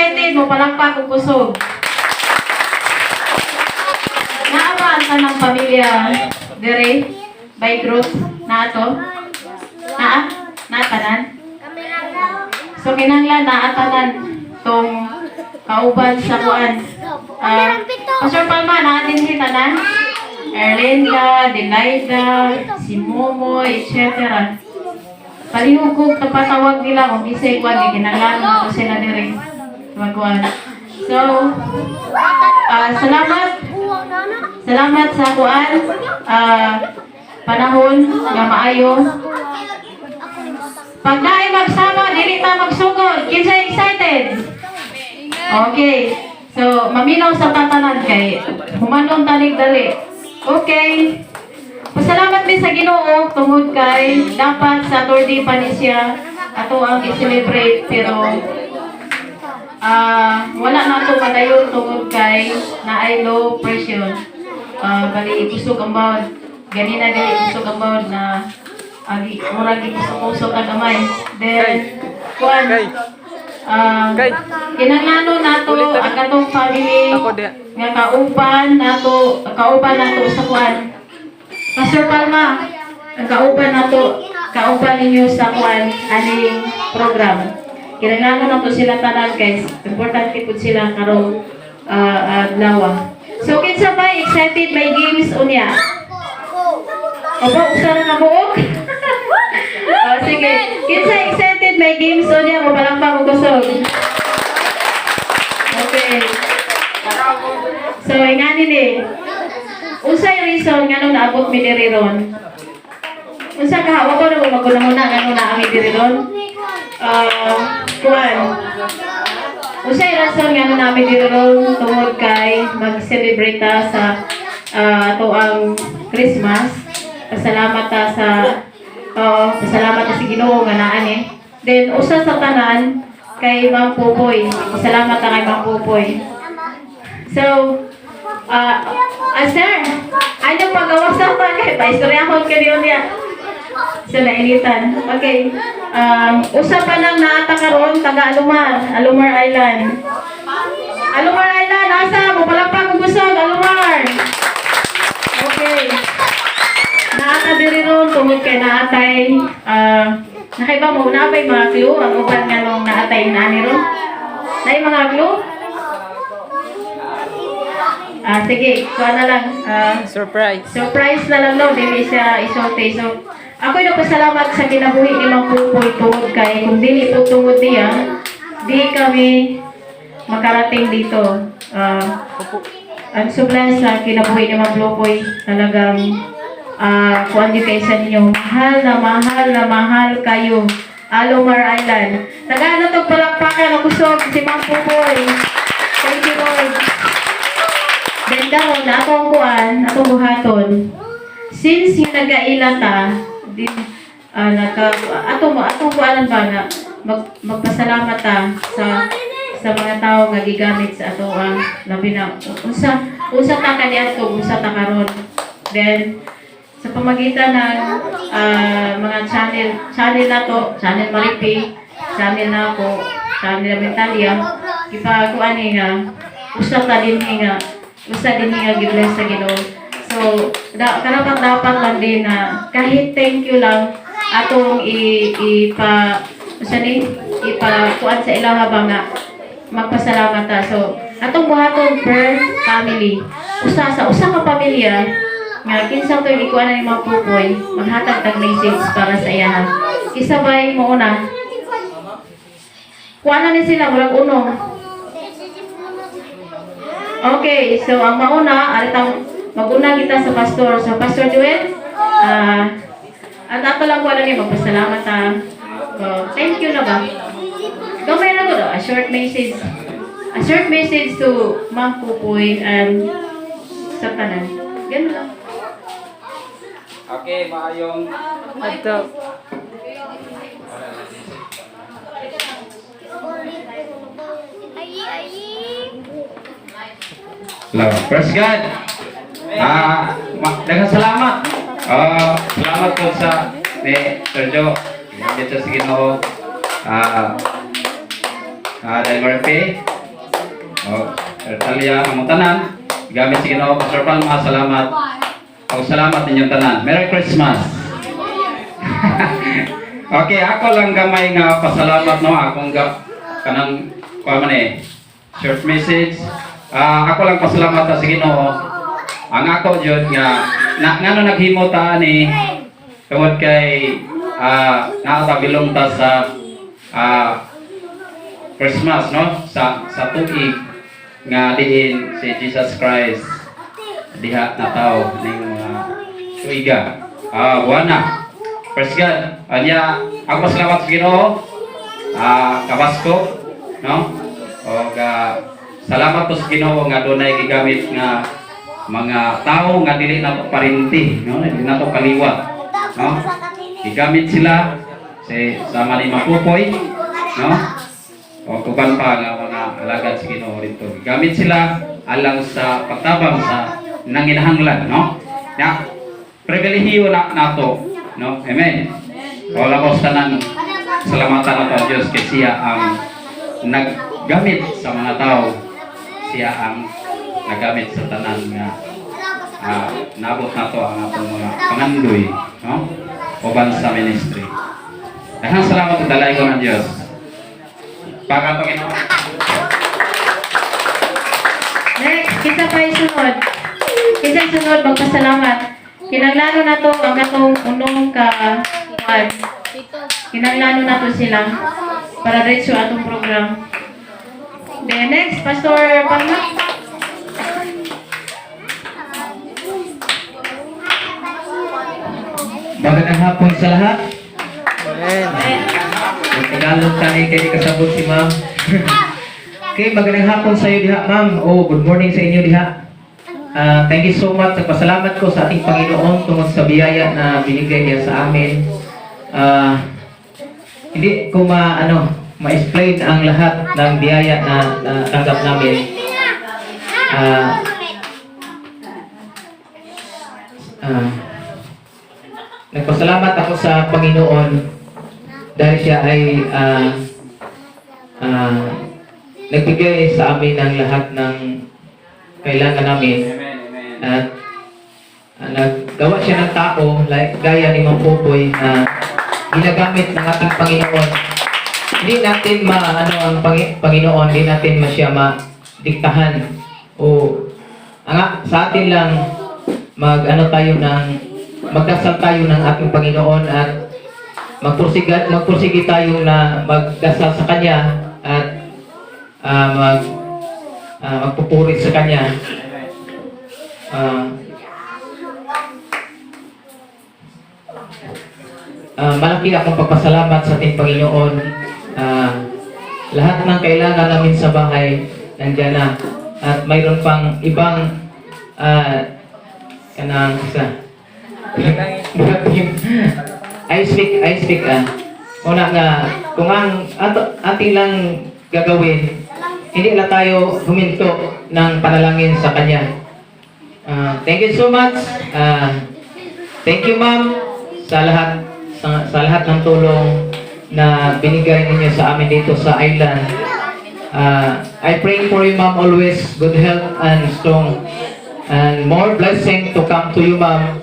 Excited mo, palangpak o kusog. Naabaan ka ng pamilya dire by group na ato? Naa? Naatanan? So kinanglan naatanan tong kauban sa kuan. Ah, Pastor Palma, naatin si tanan? Erlinda, Deliza, si Momo, etc. Palihugog tapatawag nila kung isay kuan ni kinanglan mo sila dire. Magkuan. So, ah, salamat Salamat sa kuan. Ah, panahon nga maayo. Pag naay magsama, dili ta magsugod. Kinsa excited? Okay. So, maminaw sa tatanan kay humanon tanig dali. Okay. Pasalamat din sa Ginoo tungod kay dapat sa Saturday pa ni ato ang i-celebrate pero Ah, wala na to padayon tungod kay na ay low pressure. Ah, bali kusog ang bawd. Gani na gani kusog ang bawd na agi murag kusog-kusog ang gamay. Then kuan ah Kay. kinangano nato ang atong family nga kauban nato kauban nato sa kuan. Pastor Palma, ang kauban nato kauban ninyo sa kuan aning program. Kinangano na to sila tanan guys. Importante po sila karong uh, adlaw. So kinsa ba excited may games unya? Opo, usa na kabuok. oh, sige. Kinsa excited may games unya mo palangpa mo kusog. Okay. So ingani ni. Usay reason ngano naabot mi diri ron. Unsa ka wa ko na mo maguna ngano na ami diri ron? Ah, kuan. Usay rason nga na namin dito ron tungod kay mag-celebrate sa ah, ato Christmas. Pasalamat ta sa oo, pasalamat ta sa Ginoo nga naan eh. Then usa sa tanan kay Ma'am Pupoy. Pasalamat ta kay Ma'am Pupoy. So, ah, ah, sir, ano pagawas sa pa kay paistoryahon ka niyo niya. So, nainitan. Okay. Um, usa pa lang naata karon taga Alumar, Alumar Island. Alumar Island, asa mo pala pa gubusog Alumar. Okay. Naata diri ron tungod kay naatay ah nakaiba mo na ba'y mga clue ang uban nga nung naatay na ni ron? Nay mga clue? Ah, sige, kuha na lang. Ah, Surprise. Surprise na lang no, dili siya isote. So, ako nagpasalamat sa kinabuhi ni Mang Pupoy tungod kay kung dili po tungod niya, di kami makarating dito. Ah, ang sublan sa kinabuhi ni Mang Pupoy talagang ah kuan di kay sa ninyo. Mahal na mahal na mahal kayo. Alomar Island. Taga na to palakpakan ang kusog si Mang Pupoy. Thank you Lord. Then daw, na ako ang kuan, akong buhaton. Since yung nag-ailata, di, ah, nagka, ato mo, atong kuanan ba na mag, magpasalamat ta sa sa mga tao nga gigamit sa ato ang labi na unsa unsa ta kaniya to unsa ta karon then sa pamagitan ng ah, mga channel channel na to channel Maripi channel na ako channel Mentalia ipakuan ni nga usa ta din nga usa din nga gibless sa Ginoo so da kanang dapat lang din na kahit thank you lang atong i ipa usa ni ipa kuan sa ilaha ba nga magpasalamat ta. So atong buhaton per family usa sa usa ka pamilya nga kinsa to ikuan ni mga maghatag tag message para sa iyahan kisabay mo una kuana ni sila murag uno. Okay, so ang mauna, aritang maguna kita sa pastor. So, Pastor Joel, ah, at ato lang ko lang yung magpasalamat ha. So, thank you na ba? Gamay na ko do, a short message. A short message to Ma'am Pupoy and sa tanan. Ganun lang. Okay, maayong Ito. Love. Praise God. Ah, daghang salamat. Ah, salamat po sa ni Joe. Dito sa Ginoo. Ah, uh, Del Murphy, o Ertalia, ang tanan, gamit si Ginoo, Pastor Palma, salamat. O salamat ninyong tanan. Merry Christmas! okay, ako lang gamay nga pasalamat no, akong ga, kanang, kuha man eh, short message. Ah, ako lang pasalamat sa Ginoo. Ang ako jud nga na ngano naghimo ta ni tungod kay ah nakatabilong ta sa ah Christmas no sa sa tuig nga diin si Jesus Christ diha nataw ning mga tuiga. Ah buwana. Praise God. Anya ako pasalamat sa Ginoo. Ah kabasko no? O ga salamat po sa Ginoo nga dunay gigamit nga mga tao nga dili na to parinti, no? Dili na to kaliwa, no? Gigamit sila sa sama ni Mapupoy, no? O kuban pa nga mga alagad sa Ginoo dito. Gigamit sila alang sa pagtabang sa nanginahanglan, no? Ya, pribilehiyo na nato, no? Amen. Wala ko sa nang salamatan nato ang Diyos kay siya ang naggamit sa mga tao. Siya ang nagamit sa tanan nga ah, nabot na to ang atong mga pangandoy, no? Uban sa ministry. Daghang salamat ug dalay ko ng Dios. Paga Panginoon. Next, kita pa sunod. Kita sunod, magpasalamat. Kinanglano na to ang katong unong ka kuwan. Kinanglano na to sila para diretso atong program. Then next, Pastor Palma. Magandang hapon sa lahat. Tagalog tayo kay kasabot si ma'am. okay, magandang hapon sa iyo diha, ma'am. Oh, good morning sa inyo diha. Ah, thank you so much. Nagpasalamat ko sa ating Panginoon tungkol sa biyaya na binigay niya sa amin. Ah, hindi ko ma ano ma-explain ang lahat ng biyaya na, na tanggap namin. Ah, ah, Nagpasalamat ako sa Panginoon dahil siya ay ah, ah, nagbigay sa amin ng lahat ng kailangan namin Amen. Amen. at ah, naggawa siya ng tao like gaya ni Mang na ginagamit ng ating Panginoon. Hindi natin ma ano ang Pangi- Panginoon, hindi natin ma siya madiktahan o ang, sa atin lang mag ano tayo ng magdasal tayo ng ating Panginoon at magpursige magpursige tayo na magdasal sa kanya at ah, mag ah, magpupuri sa kanya. Ah, ah, malaki akong pagpasalamat sa ating Panginoon. Ah, lahat ng kailangan namin sa bahay nandiyan na at mayroon pang ibang ah, kanang isa I speak, I speak ah. Una nga, kung ang ato, ating lang gagawin, hindi na tayo huminto ng panalangin sa Kanya. Ah, thank you so much. Ah, thank you ma'am sa lahat sa, sa lahat ng tulong na binigay ninyo sa amin dito sa island. Ah, I pray for you ma'am always good health and strong and more blessing to come to you ma'am.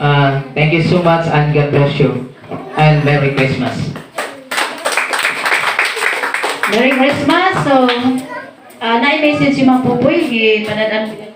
Ah, thank you so much and God bless you. And Merry Christmas. Merry Christmas! So, uh, na-message si Mang Pupoy, ko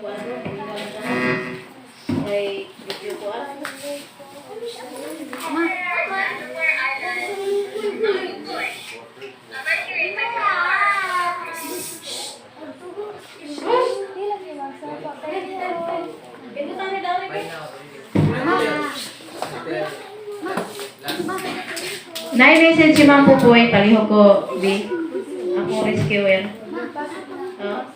Na-message si Mang Pupoy, palihog ko, B. Ako rescuer. Oh.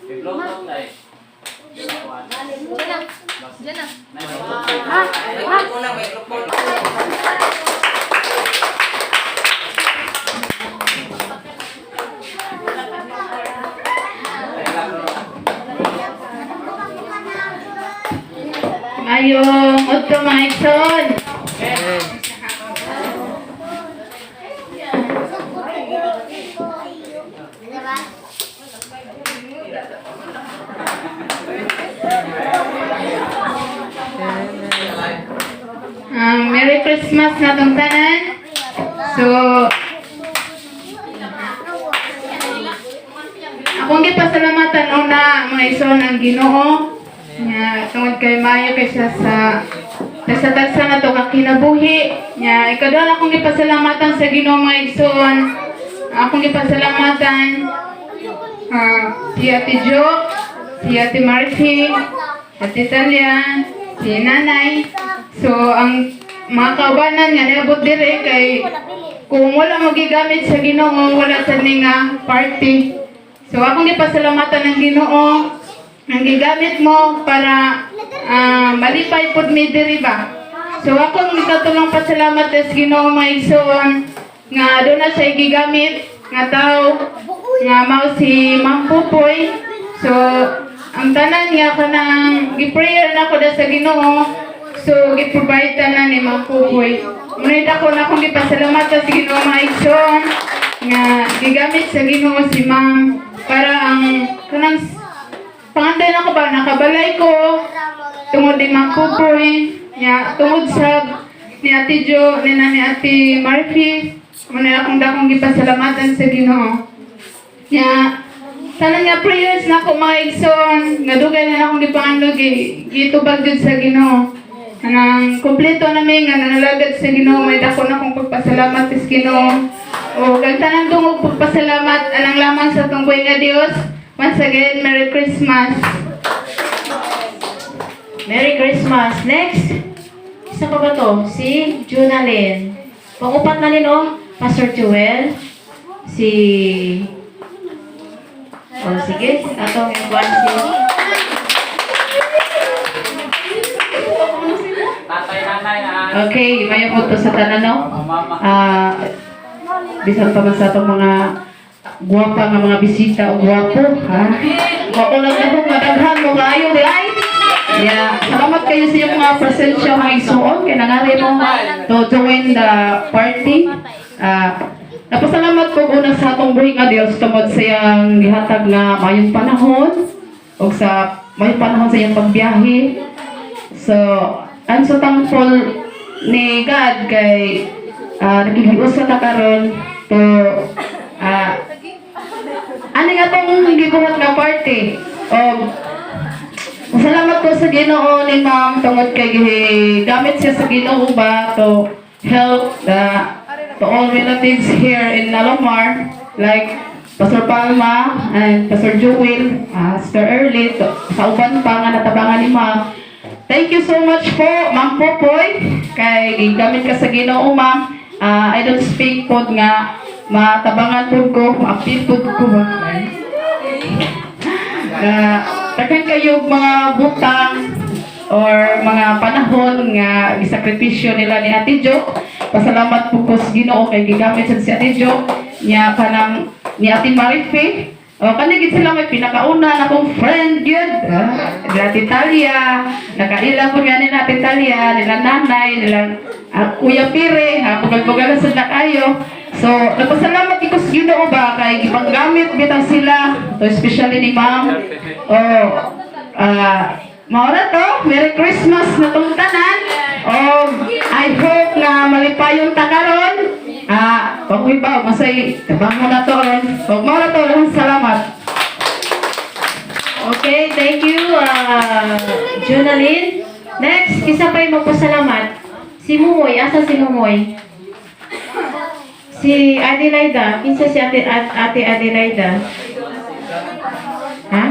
Ayong, otro mga ikson. Christmas na tong tanan. So, akong gipasalamatan una mga ison ang Ginoo nga tungod kay maayo kay siya sa tagsa-tagsa na to kakinabuhi nya ikaduha akong gipasalamatan sa Ginoo mga ison akong gipasalamatan ah, si Ate Jo si Ate Marky Ate Talia si Nanay. So ang mga kaubanan nga niabot dire kay kung wala magigamit sa Ginoo wala sa nga party. So akong gipasalamatan ng Ginoo ang gigamit mo para ah, malipay pud mi diri ba. So akong katulong pasalamat sa Ginoo mga igsoon nga doon na siya gigamit nga tao nga mao si Ma'am Pupoy. So ang tanan nga kanang gi-prayer na ko sa Ginoo. So gi-provide tanan ni Ma'am Pupoy. Munay ako na akong gipasalamatan sa Ginoo mga igsoon nga gigamit sa Ginoo si Ma'am para ang kanang panganday na ko ba nakabalay ko tungod di makupoy nya tungod sa ni Ate Jo ni na ni Ate Marky muna akong dakong gipasalamatan sa Ginoo nya tanan nga prayers na ko mga igsoon nga dugay na akong gipangandog gi- gitubag jud sa Ginoo Kanang kompleto na mi nga nanalagad sa Ginoo may dako na akong pagpasalamat sa Ginoo o kagtanan tungog pagpasalamat anang lamang sa tunggoy nga Dios. Once again, Merry Christmas. Merry Christmas. Next, isa pa ba to? Si Junalyn. Pangupat na rin, oh. Pastor Joel. Si... Oh, sige. Atong buwan si... Okay, may uto sa tanan, no? Ah, bisan pa man sa itong mga guwapa nga mga bisita o guwapo, ha? Maunag na kong madaghan mo kayo, di ay? Kayo sa iyong mga presensya mga isuon, kaya nangari mo to join the party. Ah, napasalamat ko una sa atong buhi nga Dios tungod sa iyang gihatag nga mayong panahon o sa mayong panahon sa iyang pagbiyahe. So, I'm so thankful ni God kay uh, nakikius ka ta karon to ah ano nga tong gibuhat nga party o Salamat ko sa Ginoo ni Ma'am tungod kay gi- gamit siya sa Ginoo ba to help the to all relatives here in Nalomar like Pastor Palma and Pastor Joel, uh, Sister Early, to, sa uban pa nga natabangan ni Ma'am. Thank you so much po, Ma'am Popoy, kay gamit ka sa Ginoo, Ma'am. Ah, I don't speak po nga matabangan po ko, ma-appeal po ko ba? na takang kayo mga butang or mga panahon nga gisakripisyo nila ni Ate Jo. Pasalamat po ko sa Ginoo kay gigamit sa si Ate Jo niya kanang ni Ate Marife. O kani gid sila may pinakauna na kong friend gyud. Ah, nila Ate Talia, nakaila po nga ni Ate Talia, nila nanay, nila ah, Kuya Pire, ha, pugal-pugalan sa na kayo. So, nagpasalamat ko sa Ginoo ba kay gipanggamit bitang sila, to especially ni Ma'am. Oh, ah, mao na to, Merry Christmas na tong tanan. Oh, I hope nga malipayong takaron. Ah, pag ba, masay, tabang mo na to ron. Mo na to, lang salamat. Okay, thank you, uh, Jonalyn. Next, isa pa yung magpasalamat. Si Mumoy, asa si Mumoy? Si Adelaida, kinsa si Ate, Ate, Adelaida? Ha?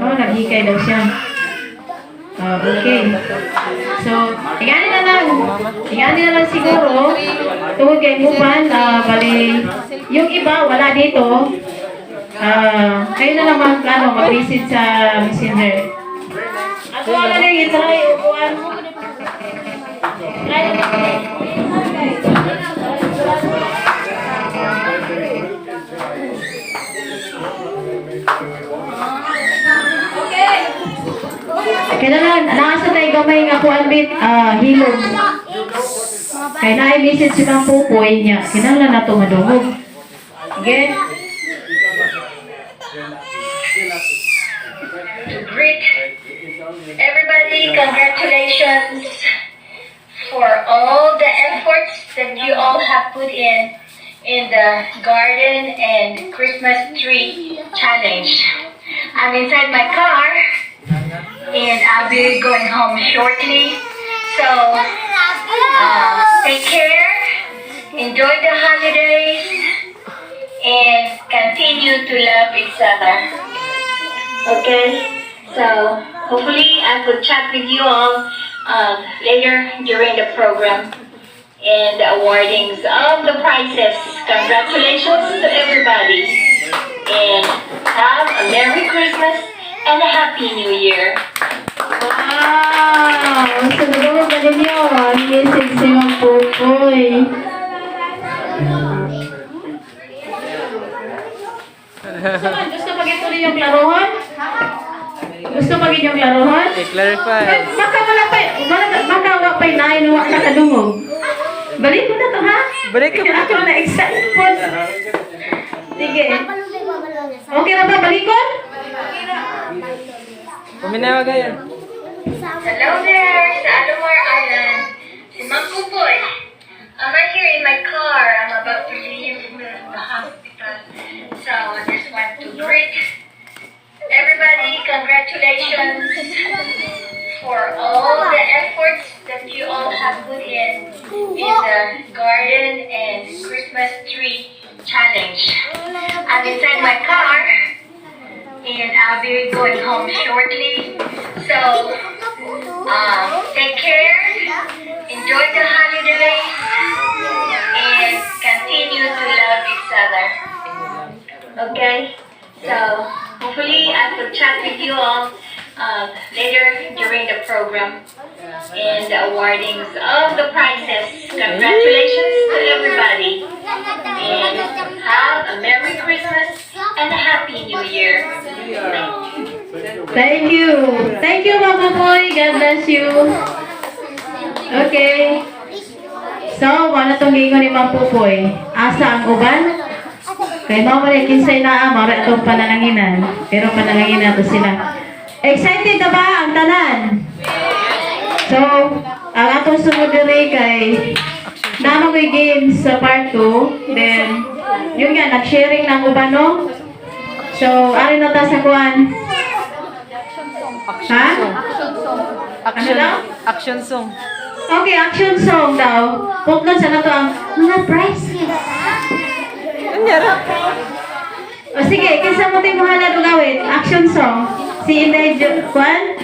Oh, naghikay daw siya. Oh, okay. So, tingani na lang. Tingani na lang siguro. Tungod kay Mupan, ah, bali, yung iba, wala dito. Ah, kayo na naman, ano, mag-visit sa messenger. Ako, ano na yung try, upuan mo. Try. Kaya na, nasa tayo gamay nga kuan bit, ah, hilog. Kaya na i-message si Kang Pupoy niya. Kinala na ito madungog. Okay? Greet everybody, congratulations for all the efforts that you all have put in in the garden and Christmas tree challenge. I'm inside my car and I'll be going home shortly. So, uh, take care, enjoy the holidays, and continue to love each other. Okay? So, hopefully I could chat with you all uh, later during the program and the awardings of the prizes. Congratulations to everybody. And have a Merry Christmas and a Happy New Year. Wow! Sa nagawa ba ninyo? Ang si Mang Pupoy. Gusto pag ito rin yung klaruhan? Gusto pag inyong klaruhan? clarify. Baka wala pa, wala, baka wala pa inain wa na kadungog. Balik mo na to ha? Balik ka, balik Ako na excited po. Sige. Okay na ba? Balikon? Puminawa ganyan. Hello there, sa Alomar Island. Si Mang Kupoy. I'm here in my car. I'm about to leave the hospital. So I just want to greet everybody. Congratulations for all the efforts that you all have put in in the garden and Christmas tree challenge. I'm inside my car and I'll be going home shortly. So, uh, take care, enjoy the holiday, and continue to love each other. Okay? So, hopefully I will chat with you all uh, later during the program and the awardings of the prizes. Congratulations to everybody. And have a Merry Christmas and a Happy New Year. Thank you. Thank you, Mang Pupoy. God bless you. Okay. So, wala tong gingon ni Mang Pupoy. Asa ang uban? Kay mao man kinsay na mara itong panananginan. Pero panananginan to sila. Excited na ba ang tanan? So, ang atong sunod diri kay Namo ko'y games sa part 2. Then, yun nga, nag-sharing ng uban, no? So, ari na ta sa kuan. Ha? Action, Ano daw? action song. Okay, action song daw. Putlon sa nato ang mga prizes. Anyara? O sige, kinsa mo tayo muhala do gawin? Action song. Si Inday Jo- Kwan?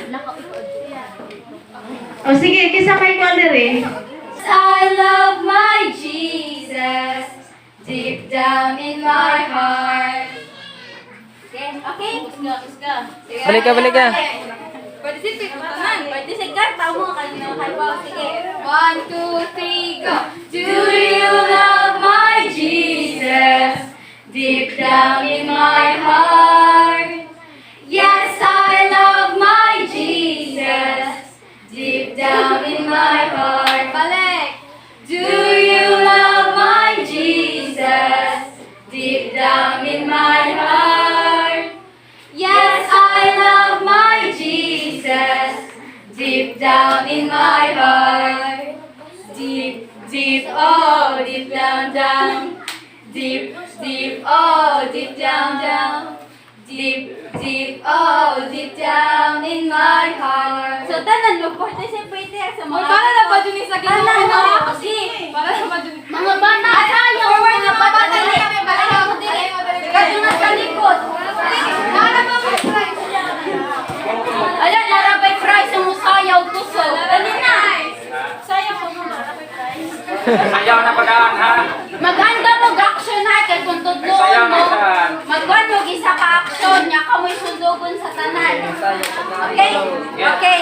O sige, kinsa may kwan diri? I love my Jesus deep down in my heart. Balik ka, balik ka. Participate mo tanan. Participate ka. Tama ka na. Halimbawa, sige. One, two, three, go. Do you love my Jesus deep down in my heart? Deep down in my heart. Deep, deep, oh, deep down, down. Deep, deep, oh, deep down, down. Deep, deep, oh, deep down in my heart. So, tanan, mag-participate sa mga... para na ba dun sa? Tanan, no? Kasi, para na ba dun... Mga bata, tayo! Forward na bata, dali! Balayo ko dili! Kasi na sa likod! Nara ba may prize? Ala, nara ba yung prize ang musayaw tuso? Dali na! Sayaw ko muna, yung prize? Sayaw na pagkaan ha. Maghanda mo action ha kay kung tudloon mo. Magwan mo isa ka action nya ka mo'y sundugon sa tanan. Okay? Okay.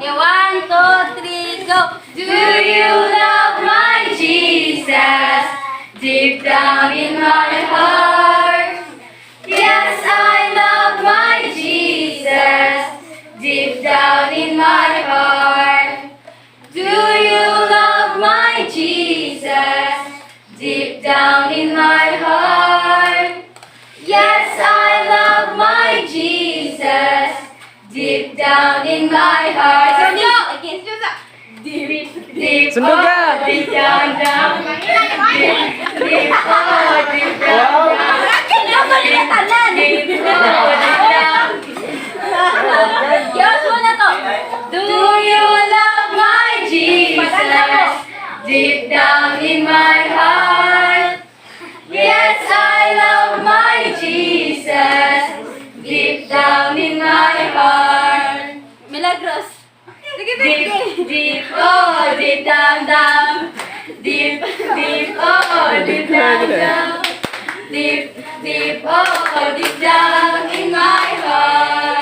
Okay, one, two, three, go. Do you love my Jesus deep down in my heart? my heart. Do you love my Jesus deep down in my heart? Yes, I love my Jesus deep down in my heart. Sundok! Again, sundok! Deep, deep, oh, deep down. Deep, deep, oh, deep down. dam, deep, deep, oh, deep down, down, deep, deep, oh, deep down in my heart.